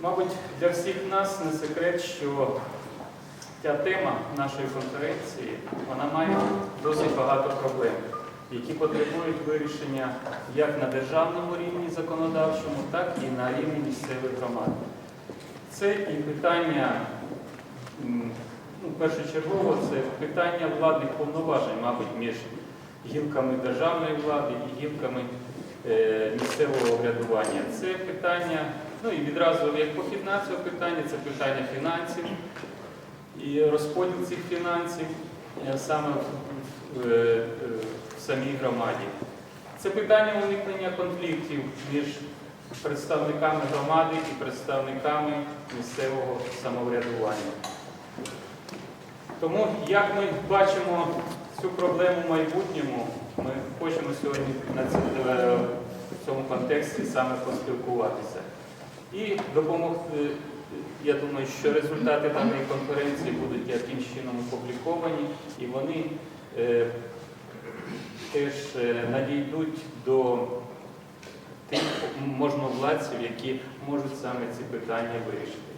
Мабуть, для всіх нас не секрет, що ця тема нашої конференції вона має досить багато проблем, які потребують вирішення як на державному рівні законодавчому, так і на рівні місцевих громад. Це і питання, ну, першочергово, це питання владних повноважень, мабуть, між гілками державної влади і гілками місцевого врядування. Це питання, ну і відразу як похідна цього питання, це питання фінансів і розподіл цих фінансів е, саме е, в самій громаді. Це питання уникнення конфліктів між представниками громади і представниками місцевого самоврядування. Тому, як ми бачимо цю проблему в майбутньому, ми хочемо сьогодні на е, цьому контексті саме поспілкуватися. І допомогти, я думаю, що результати даної конференції будуть яким чином опубліковані, і вони е, теж е, надійдуть до тих можновладців, які можуть саме ці питання вирішити.